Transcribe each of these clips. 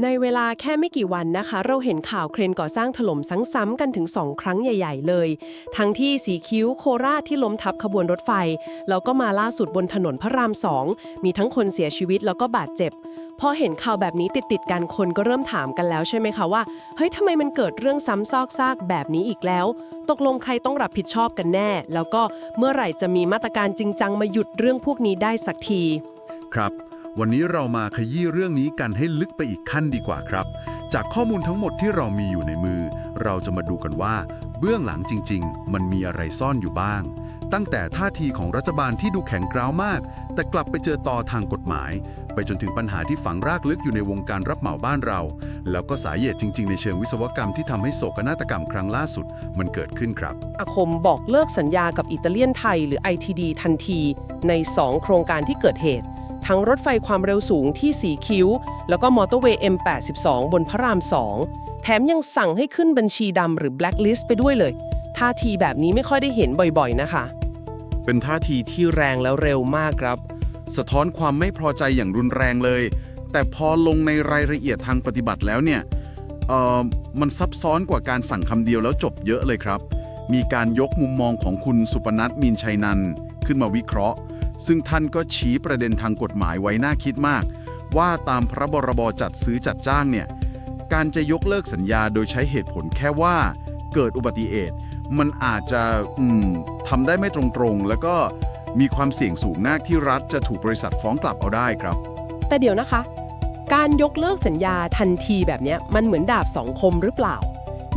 ในเวลาแค่ไม่กี่วันนะคะ เราเห็นข่าวเครนก่อสร้างถล่มซ้ำๆกันถึง 2 ครั้งใหญ่ ๆ เลย ทั้งที่สีคิ้วโคราชที่ล้มทับขบวนรถไฟ แล้วก็มาล่าสุดบนถนนพระรามสองมีทั้งคนเสียชีวิตแล้วก็บาดเจ็บ พอเห็นข่าวแบบนี้ติดๆกันคนก็เริ่มถามกันแล้วใช่ไหมคะว่าเฮ้ยทำไมมันเกิดเรื่องซ้ำซอกซากแบบนี้อีกแล้ว ตกลงใครต้องรับผิดชอบกันแน่ แล้วก็เมื่อไหร่จะมีมาตรการจริงจังมาหยุดเรื่องพวกนี้ได้สักที ครับ วันนี้เรามาขยี้เรื่องนี้กันให้ลึกไปอีกขั้นดีกว่าครับ จากข้อมูลทั้งหมดที่เรามีอยู่ในมือ เราจะมาดูกันว่า เบื้องหลังจริง ๆ มันมีอะไรซ่อนอยู่บ้าง ตั้งแต่ท่าทีของรัฐบาลที่ดูแข็งกร้าวมาก แต่กลับไปเจอต่อทางกฎหมาย ไปจนถึงปัญหาที่ฝังรากลึกอยู่ในวงการรับเหมาบ้านเรา แล้วก็สาเหตุจริง ๆ ในเชิงวิศวกรรมที่ทำให้โศกนาฏกรรมครั้งล่าสุด มันเกิดขึ้นครับอาคมบอกเลิกสัญญากับอิตาเลียนไทยหรือ ITD ทันที ใน 2 โครงการที่เกิดเหตุ ทั้งรถไฟความเร็วสูงที่สีคิ้ว แล้วก็มอเตอร์เวย์ M82 บนพระราม 2 แถมยังสั่งให้ขึ้นบัญชีดำหรือ blacklist ไปด้วยเลยท่าทีแบบนี้ไม่ค่อยได้เห็นบ่อยๆนะคะ เป็นท่าทีที่แรงแล้วเร็วมากครับ สะท้อนความไม่พอใจอย่างรุนแรงเลย แต่พอลงในรายละเอียดทางปฏิบัติแล้วเนี่ยเอ่อมันซับซ้อนกว่าการสั่งคำเดียวแล้วจบเยอะเลยครับ มีการยกมุมมองของคุณสุปนัทมีนชัยนันขึ้นมาวิเคราะห์ ซึ่งท่านก็ชี้ประเด็นทางกฎหมายไว้น่าคิดมาก ว่าตามพระบรบจัดซื้อจัดจ้างเนี่ย การจะยกเลิกสัญญาโดยใช้เหตุผลแค่ว่าเกิดอุบัติเหตุมันอาจจะทำได้ไม่ตรงๆ แล้วก็มีความเสี่ยงสูงมากที่รัฐจะถูกบริษัทฟ้องกลับเอาได้ครับ แต่เดี๋ยวนะคะ การยกเลิกสัญญาทันทีแบบเนี้ยมันเหมือนดาบสองคมหรือเปล่า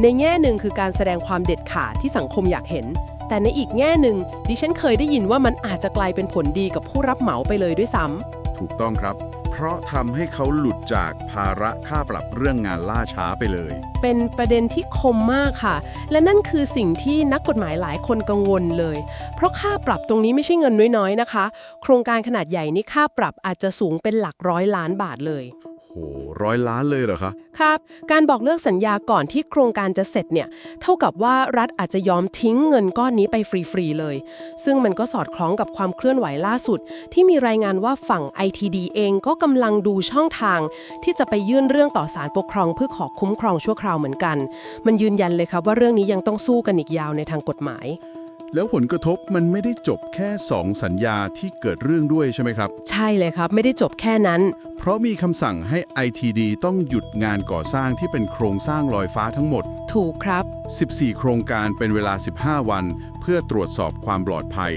ในแง่หนึ่งคือการแสดงความเด็ดขาดที่สังคมอยากเห็น แต่ในอีกแง่หนึ่งดิฉันเคยได้ยินว่ามันอาจจะกลายเป็นผลดีกับผู้รับเหมาไปเลยด้วยซ้ำ ถูกต้องครับ เพราะทำให้เขาหลุดจากภาระค่าปรับเรื่องงานล่าช้าไปเลย เป็นประเด็นที่คมมากค่ะ และนั่นคือสิ่งที่นักกฎหมายหลายคนกังวลเลย เพราะค่าปรับตรงนี้ไม่ใช่เงินน้อยๆนะคะ โครงการขนาดใหญ่นี่ค่าปรับอาจจะสูงเป็นหลักร้อยล้านบาทเลยโหร้อยล้านเลยเหรอคะ ครับ การบอกเลิกสัญญาก่อนที่โครงการจะเสร็จเนี่ย เท่ากับว่ารัฐอาจจะยอมทิ้งเงินก้อนนี้ไปฟรี ๆ เลย ซึ่งมันก็สอดคล้องกับความเคลื่อนไหวล่าสุด ที่มีรายงานว่าฝั่ง ITD เองก็กำลังดูช่องทาง ที่จะไปยื่นเรื่องต่อศาลปกครองเพื่อขอคุ้มครองชั่วคราวเหมือนกัน มันยืนยันเลยครับว่าเรื่องนี้ยังต้องสู้กันอีกยาวในทางกฎหมาย แล้วผลกระทบมันไม่ได้จบแค่ 2 สัญญาที่เกิดเรื่องด้วยใช่ไหมครับ ใช่เลยครับ ไม่ได้จบแค่นั้น เพราะมีคำสั่งให้ ITD ต้องหยุดงานก่อสร้างที่เป็นโครงสร้างลอยฟ้าทั้งหมด ถูกครับ 14 โครงการเป็นเวลา 15 วัน เพื่อตรวจสอบความปลอดภัย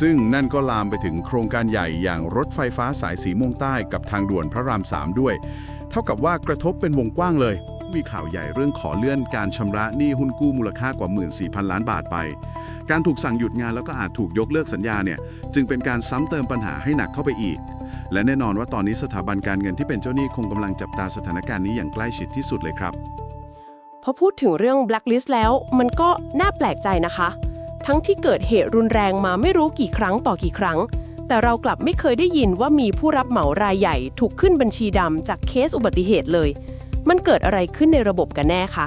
ซึ่งนั่นก็ลามไปถึงโครงการใหญ่อย่างรถไฟฟ้าสายสีม่วงใต้กับทางด่วนพระราม 3 ด้วย เท่ากับว่ากระทบเป็นวงกว้างเลย มีข่าวใหญ่เรื่องขอเลื่อนการชำระหนี้หุ้นกู้มูลค่ากว่า 14,000 ล้านบาทไป การถูกสั่งหยุดงานแล้วก็อาจถูกยกเลิกสัญญาเนี่ยจึงเป็นการซ้ำเติมปัญหาให้หนักเข้าไปอีก และแน่นอนว่าตอนนี้สถาบันการเงินที่เป็นเจ้าหนี้คงกำลังจับตาสถานการณ์นี้อย่างใกล้ชิดที่สุดเลยครับ พอพูดถึงเรื่อง blacklist แล้วมันก็น่าแปลกใจนะคะ ทั้งที่เกิดเหตุรุนแรงมาไม่รู้กี่ครั้งต่อกี่ครั้ง แต่เรากลับไม่เคยได้ยินว่ามีผู้รับเหมารายใหญ่ ถูกขึ้นบัญชีดำจากเคสอุบัติเหตุเลย มันเกิดอะไรขึ้นในระบบกันแน่คะ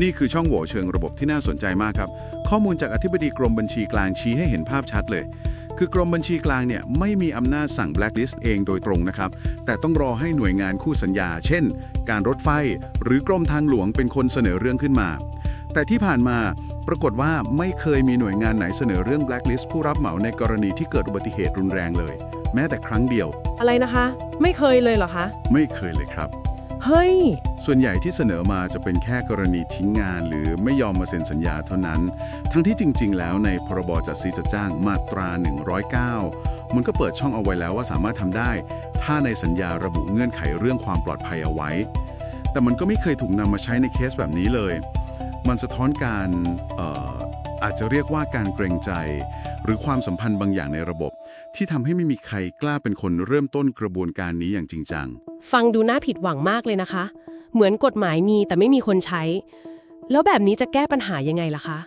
นี่คือช่องโหว่เชิงระบบที่น่าสนใจมากครับ ข้อมูลจากอธิบดีกรมบัญชีกลางชี้ให้เห็นภาพชัดเลย คือกรมบัญชีกลางเนี่ยไม่มีอำนาจสั่ง blacklist เองโดยตรงนะครับ แต่ต้องรอให้หน่วยงานคู่สัญญา เช่น การรถไฟ หรือกรมทางหลวงเป็นคนเสนอเรื่องขึ้นมา แต่ที่ผ่านมาปรากฏว่าไม่เคยมีหน่วยงานไหนเสนอเรื่อง blacklist ผู้รับเหมาในกรณีที่เกิดอุบัติเหตุรุนแรงเลย แม้แต่ครั้งเดียว อะไรนะคะ ไม่เคยเลยเหรอคะ ไม่เคยเลยครับ เฮ้ย ส่วนใหญ่ที่เสนอมาจะเป็นแค่กรณีทิ้งงานหรือไม่ยอมมาเซ็นสัญญาเท่านั้น ทั้งที่จริง ๆ แล้วในพรบจัดซื้อจัดจ้างมาตรา 109 มันก็เปิดช่องเอาไว้แล้วว่าสามารถทำได้ ถ้าในสัญญาระบุเงื่อนไขเรื่องความปลอดภัยเอาไว้ แต่มันก็ไม่เคยถูกนำมาใช้ในเคสแบบนี้เลย มันสะท้อนการอออาจจะเรียกว่าการเกรงใจ หรือความสัมพันธ์บางอย่างในระบบ ที่ทำให้ไม่มีใครกล้าเป็นคนเริ่มต้นกระบวนการนี้อย่างจริงจัง ฟังดูน่าผิดหวังมากเลยนะคะ เหมือนกฎหมายมีแต่ไม่มีคนใช้ แล้วแบบนี้จะแก้ปัญหายังไงล่ะคะ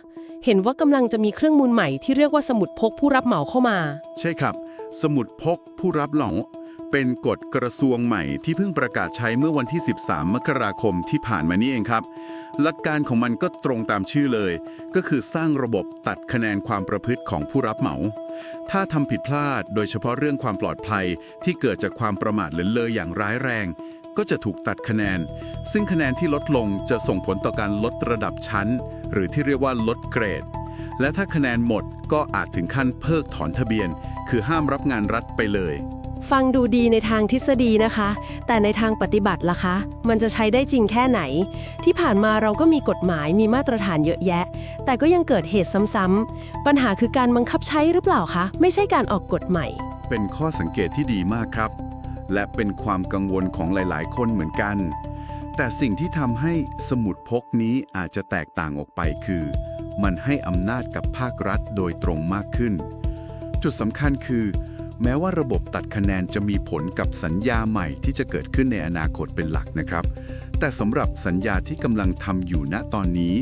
เห็นว่ากำลังจะมีเครื่องมูลใหม่ที่เรียกว่าสมุดพกผู้รับเหมาเข้ามา ใช่ครับ สมุดพกผู้รับเหมา เป็นกฎกระทรวงใหม่ที่เพิ่งประกาศใช้เมื่อวันที่ 13 มกราคมที่ผ่านมานี้เองครับ หลักการของมันก็ตรงตามชื่อเลย ก็คือสร้างระบบตัดคะแนนความประพฤติของผู้รับเหมา ถ้าทำผิดพลาดโดยเฉพาะเรื่องความปลอดภัยที่เกิดจากความประมาทหรือเลยอย่างร้ายแรง ก็จะถูกตัดคะแนน ซึ่งคะแนนที่ลดลงจะส่งผลต่อการลดระดับชั้น หรือที่เรียกว่าลดเกรดและถ้าคะแนนหมดก็อาจถึงขั้นเพิกถอนทะเบียน คือห้ามรับงานรัฐไปเลย ฟังดูดีในทางทฤษฎีนะคะ แต่ในทางปฏิบัติล่ะคะ มันจะใช้ได้จริงแค่ไหน ที่ผ่านมาเราก็มีกฎหมายมีมาตรฐานเยอะแยะ แต่ก็ยังเกิดเหตุซ้ำๆปัญหาคือการบังคับใช้หรือเปล่าคะ ไม่ใช่การออกกฎใหม่ เป็นข้อสังเกตที่ดีมากครับ และเป็นความกังวลของหลายๆ คนเหมือนกัน แต่สิ่งที่ทำให้สมุดพกนี้อาจจะแตกต่างออกไปคือ มันให้อำนาจกับภาครัฐโดยตรงมากขึ้น จุดสำคัญคือ แม้ว่าระบบตัดคะแนนจะมีผลกับสัญญาใหม่ที่จะเกิดขึ้นในอนาคตเป็นหลักนะครับ แต่สำหรับสัญญาที่กำลังทำอยู่ณตอนนี้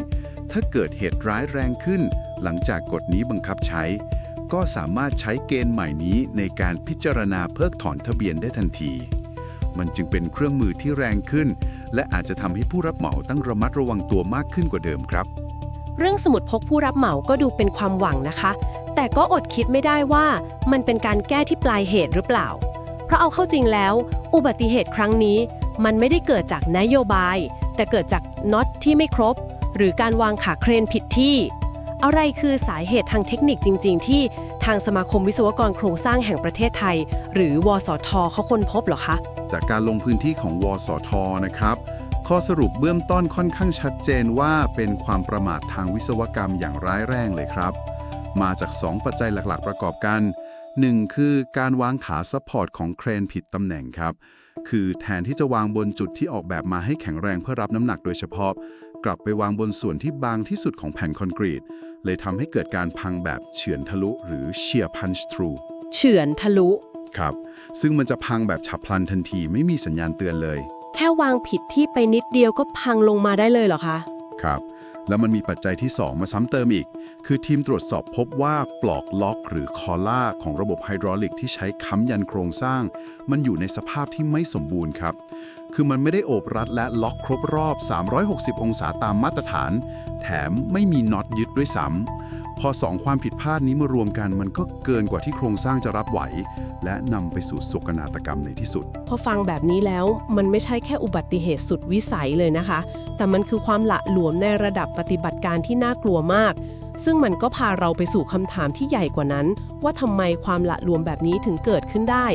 ถ้าเกิดเหตุร้ายแรงขึ้น หลังจากกฎนี้บังคับใช้ ก็สามารถใช้เกณฑ์ใหม่นี้ในการพิจารณาเพิกถอนทะเบียนได้ทันที มันจึงเป็นเครื่องมือที่แรงขึ้น และอาจจะทำให้ผู้รับเหมาต้องระมัดระวังตัวมากขึ้นกว่าเดิมครับเรื่องสมุดพกผู้รับเหมาก็ดูเป็นความหวังนะคะ แต่ก็อดคิดไม่ได้ว่ามันเป็นการแก้ที่ปลายเหตุหรือเปล่า เพราะเอาเข้าจริงแล้ว อุบัติเหตุครั้งนี้ มันไม่ได้เกิดจากนโยบาย แต่เกิดจากน็อตที่ไม่ครบ หรือการวางขาเครนผิดที่ อะไรคือสาเหตุทางเทคนิคจริง ๆ ที่ทางสมาคมวิศวกรโครงสร้างแห่งประเทศไทย หรือวสทเขาค้นพบเหรอคะจากการลงพื้นที่ของวสทนะครับข้อสรุปเบื้องต้นค่อนข้างชัดเจนว่าเป็นความประมาททางวิศวกรรมอย่างร้ายแรงเลยครับ มาจาก 2 ปัจจัยหลักๆ ประกอบกัน 1. คือการวางขาซัพพอร์ตของเครนผิดตำแหน่งครับ คือแทนที่จะวางบนจุดที่ออกแบบมาให้แข็งแรงเพื่อรับน้ำหนักโดยเฉพาะ กลับไปวางบนส่วนที่บางที่สุดของแผ่นคอนกรีต เลยทำให้เกิดการพังแบบเฉือนทะลุ หรือ shear punch through เฉือนทะลุครับ ซึ่งมันจะพังแบบฉับพลันทันทีไม่มีสัญญาณเตือนเลย แค่วางผิดที่ไปนิดเดียวก็พังลงมาได้เลยเหรอคะ ครับ แล้วมันมีปัจจัยที่ 2 มาซ้ำเติมอีก คือทีมตรวจสอบพบว่าปลอกล็อกหรือคอล่าของระบบไฮดรอลิกที่ใช้ค้ำยันโครงสร้าง มันอยู่ในสภาพที่ไม่สมบูรณ์ครับ คือมันไม่ได้โอบรัดและล็อกครบรอบ 360 องศาตามมาตรฐาน แถมไม่มีน็อตยึดด้วยซ้ำพอสองความผิดพลาดนี้มารวมกัน มันก็เกินกว่าที่โครงสร้างจะรับไหว และนำไปสู่โศกนาฏกรรมในที่สุด พอฟังแบบนี้แล้วมันไม่ใช่แค่อุบัติเหตุสุดวิสัยเลยนะคะ แต่มันคือความละหลวมในระดับปฏิบัติการที่น่ากลัวมาก ซึ่งมันก็พาเราไปสู่คำถามที่ใหญ่กว่านั้น ว่าทำไมความละหลวมแบบนี้ถึงเกิดขึ้นได้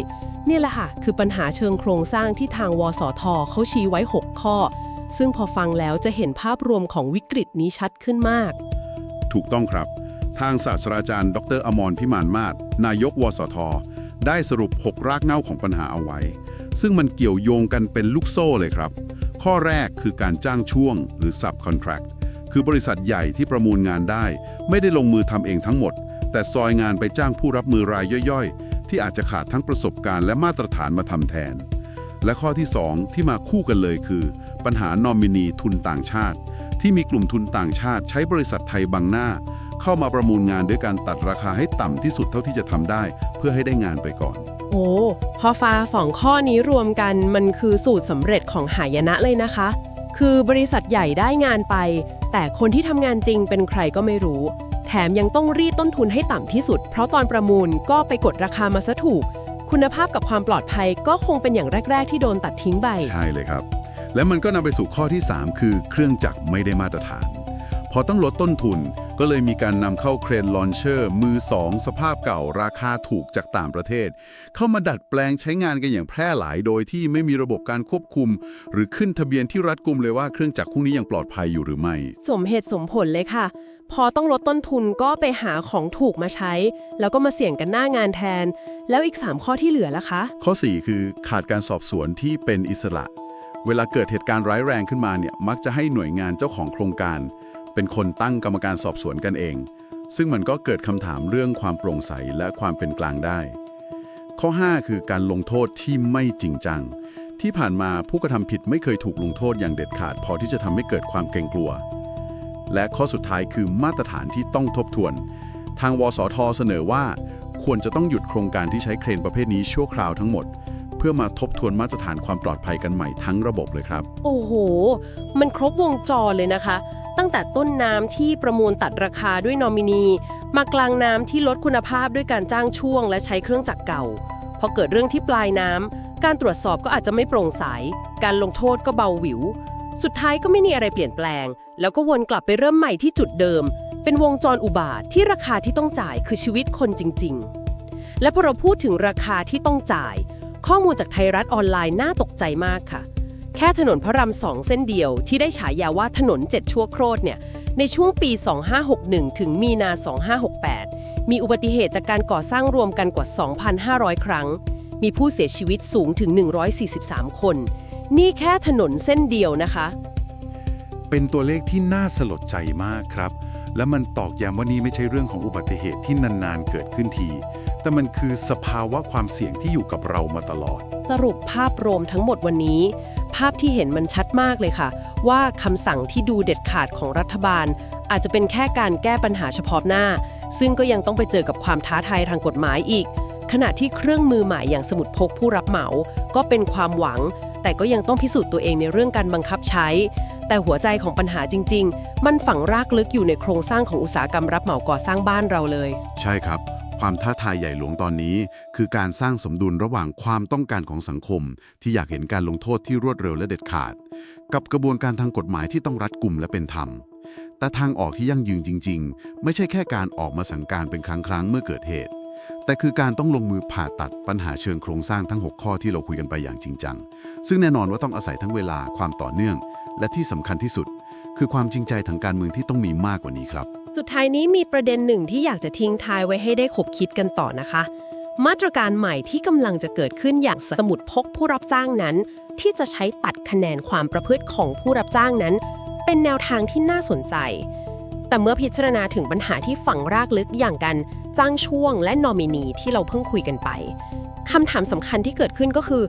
เนี่ยแหละค่ะ คือปัญหาเชิงโครงสร้างที่ทางวสทเขาชี้ไว้ 6 ข้อ ซึ่งพอฟังแล้วจะเห็นภาพรวมของวิกฤตนี้ชัดขึ้นมาก ถูกต้องครับ ทางศาสตราจารย์ ดรอมรพิมานมาศนายกวสท ได้สรุป 6 รากเหง้าของปัญหาเอาไว้ ซึ่งมันเกี่ยวโยงกันเป็นลูกโซ่เลยครับ ข้อแรกคือการจ้างช่วงหรือ subcontract คือบริษัทใหญ่ที่ประมูลงานได้ ไม่ได้ลงมือทำเองทั้งหมด แต่ซอยงานไปจ้างผู้รับมือรายย่อยๆ ที่อาจจะขาดทั้งประสบการณ์และมาตรฐานมาทำแทน และข้อที่ 2 ที่มาคู่กันเลยคือ ปัญหานอมินีทุนต่างชาติ ที่มีกลุ่มทุนต่างชาติใช้บริษัทไทยบังหน้า เข้ามาประมูลงานด้วยการตัดราคาให้ต่ำที่สุดเท่าที่จะทำได้ เพื่อให้ได้งานไปก่อน โอ้พอฟ้าสองข้อนี้รวมกันมันคือสูตรสำเร็จของหายนะเลยนะคะ คือบริษัทใหญ่ได้งานไป แต่คนที่ทำงานจริงเป็นใครก็ไม่รู้ แถมยังต้องรีดต้นทุนให้ต่ำที่สุด เพราะตอนประมูลก็ไปกดราคามาซะถูก คุณภาพกับความปลอดภัยก็คงเป็นอย่างแรก ๆ ที่โดนตัดทิ้งไป ใช่เลยครับ และมันก็นำไปสู่ข้อที่ 3 คือเครื่องจักรไม่ได้มาตรฐาน พอต้องลดต้นทุนก็เลยมีการนำเข้าเครนลอนเชอร์มือ 2 สภาพเก่าราคาถูกจากต่างประเทศ เข้ามาดัดแปลงใช้งานกันอย่างแพร่หลายโดยที่ไม่มีระบบการควบคุม หรือขึ้นทะเบียนที่รัดกุมเลยว่าเครื่องจักรพวกนี้ยังปลอดภัยอยู่หรือไม่ สมเหตุสมผลเลยค่ะ พอต้องลดต้นทุนก็ไปหาของถูกมาใช้ แล้วก็มาเสี่ยงกันหน้างานแทน แล้วอีก 3 ข้อที่เหลือล่ะคะ ข้อ 4 คือขาดการสอบสวนที่เป็นอิสระ เวลาเกิดเหตุการณ์ร้ายแรงขึ้นมาเนี่ยมักจะให้หน่วยงานเจ้าของโครงการ เป็นคนตั้งกรรมการสอบสวนกันเอง ซึ่งมันก็เกิดคำถามเรื่องความโปร่งใสและความเป็นกลางได้ ข้อ 5 คือการลงโทษที่ไม่จริงจัง ที่ผ่านมาผู้กระทำผิดไม่เคยถูกลงโทษอย่างเด็ดขาด พอที่จะทำให้เกิดความเกรงกลัว และข้อสุดท้ายคือมาตรฐานที่ต้องทบทวน ทางวสทเสนอว่า ควรจะต้องหยุดโครงการที่ใช้เครนประเภทนี้ชั่วคราวทั้งหมด เพื่อมาทบทวนมาตรฐานความปลอดภัยกันใหม่ทั้งระบบเลยครับ โอ้โห มันครบวงจรเลยนะคะ ตั้งแต่ต้นน้ำที่ประมูลตัดราคาด้วยนอมินี มากลางน้ำที่ลดคุณภาพด้วยการจ้างช่วง และใช้เครื่องจักรเก่า พอเกิดเรื่องที่ปลายน้ำการตรวจสอบก็อาจจะไม่โปร่งใส การลงโทษก็เบาหวิว สุดท้ายก็ไม่มีอะไรเปลี่ยนแปลง แล้วก็วนกลับไปเริ่มใหม่ที่จุดเดิม เป็นวงจรอุบาทที่ราคาที่ต้องจ่ายคือชีวิตคนจริง ๆ และพอเราพูดถึงราคาที่ต้องจ่าย ข้อมูลจากไทยรัฐออนไลน์น่าตกใจมากค่ะ แค่ถนนพระรามสองเส้นเดียวที่ได้ฉายาว่าถนน 7 ชั่วโคตรเนี่ยในช่วงปี 2561 ถึงมีนา 2568 มีอุบัติเหตุจากการก่อสร้างรวมกันกว่า 2,500 ครั้ง มีผู้เสียชีวิตสูงถึง 143 คน นี่แค่ถนนเส้นเดียวนะคะ เป็นตัวเลขที่น่าสลดใจมากครับ และมันตอกย้ำว่านี่ไม่ใช่เรื่องของอุบัติเหตุที่นานๆเกิดขึ้นที แต่มันคือสภาวะความเสี่ยงที่อยู่กับเรามาตลอด สรุปภาพรวมทั้งหมดวันนี้ ภาพที่เห็นมันชัดมากเลยค่ะ ว่าคำสั่งที่ดูเด็ดขาดของรัฐบาล อาจจะเป็นแค่การแก้ปัญหาเฉพาะหน้า ซึ่งก็ยังต้องไปเจอกับความท้าทายทางกฎหมายอีก ขณะที่เครื่องมือใหม่อย่างสมุดพกผู้รับเหมา ก็เป็นความหวัง แต่ก็ยังต้องพิสูจน์ตัวเองในเรื่องการบังคับใช้ แต่หัวใจของปัญหาจริง ๆ มันฝังรากลึกอยู่ในโครงสร้างของอุตสาหกรรมรับเหมาก่อสร้างบ้านเราเลย ใช่ครับ ความท้าทายใหญ่หลวงตอนนี้ คือการสร้างสมดุลระหว่างความต้องการของสังคม ที่อยากเห็นการลงโทษที่รวดเร็วและเด็ดขาด กับกระบวนการทางกฎหมายที่ต้องรัดกุมและเป็นธรรม แต่ทางออกที่ยั่งยืนจริง ๆ ไม่ใช่แค่การออกมาสั่งการเป็นครั้งครั้งๆเมื่อเกิดเหตุ แต่คือการต้องลงมือผ่าตัดปัญหาเชิงโครงสร้างทั้ง 6 ข้อที่เราคุยกันไปอย่างจริงจังซึ่งแน่นอนว่าต้องอาศัยทั้งเวลาความต่อเนื่อง และที่สำคัญที่สุด คือความจริงใจทางการเมืองที่ต้องมีมากกว่านี้ครับ สุดท้ายนี้มีประเด็นหนึ่งที่อยากจะทิ้งท้ายไว้ให้ได้ขบคิดกันต่อนะคะ มาตรการใหม่ที่กำลังจะเกิดขึ้นอย่างสมุดพกผู้รับจ้างนั้น ที่จะใช้ตัดคะแนนความประพฤติของผู้รับจ้างนั้น เป็นแนวทางที่น่าสนใจ แต่เมื่อพิจารณาถึงปัญหาที่ฝังรากลึกอย่างการจ้างช่วงและนอมินีที่เราเพิ่งคุยกันไปคำถามสำคัญที่เกิดขึ้นก็คือ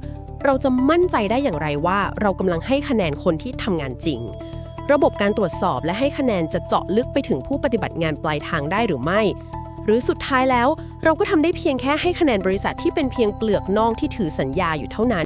เราจะมั่นใจได้อย่างไรว่า เรากำลังให้คะแนนคนที่ทำงานจริง ระบบการตรวจสอบและให้คะแนนจะเจาะลึกไปถึงผู้ปฏิบัติงานปลายทางได้หรือไม่ หรือสุดท้ายแล้ว เราก็ทำได้เพียงแค่ให้คะแนนบริษัทที่เป็นเพียงเปลือกนองที่ถือสัญญาอยู่เท่านั้น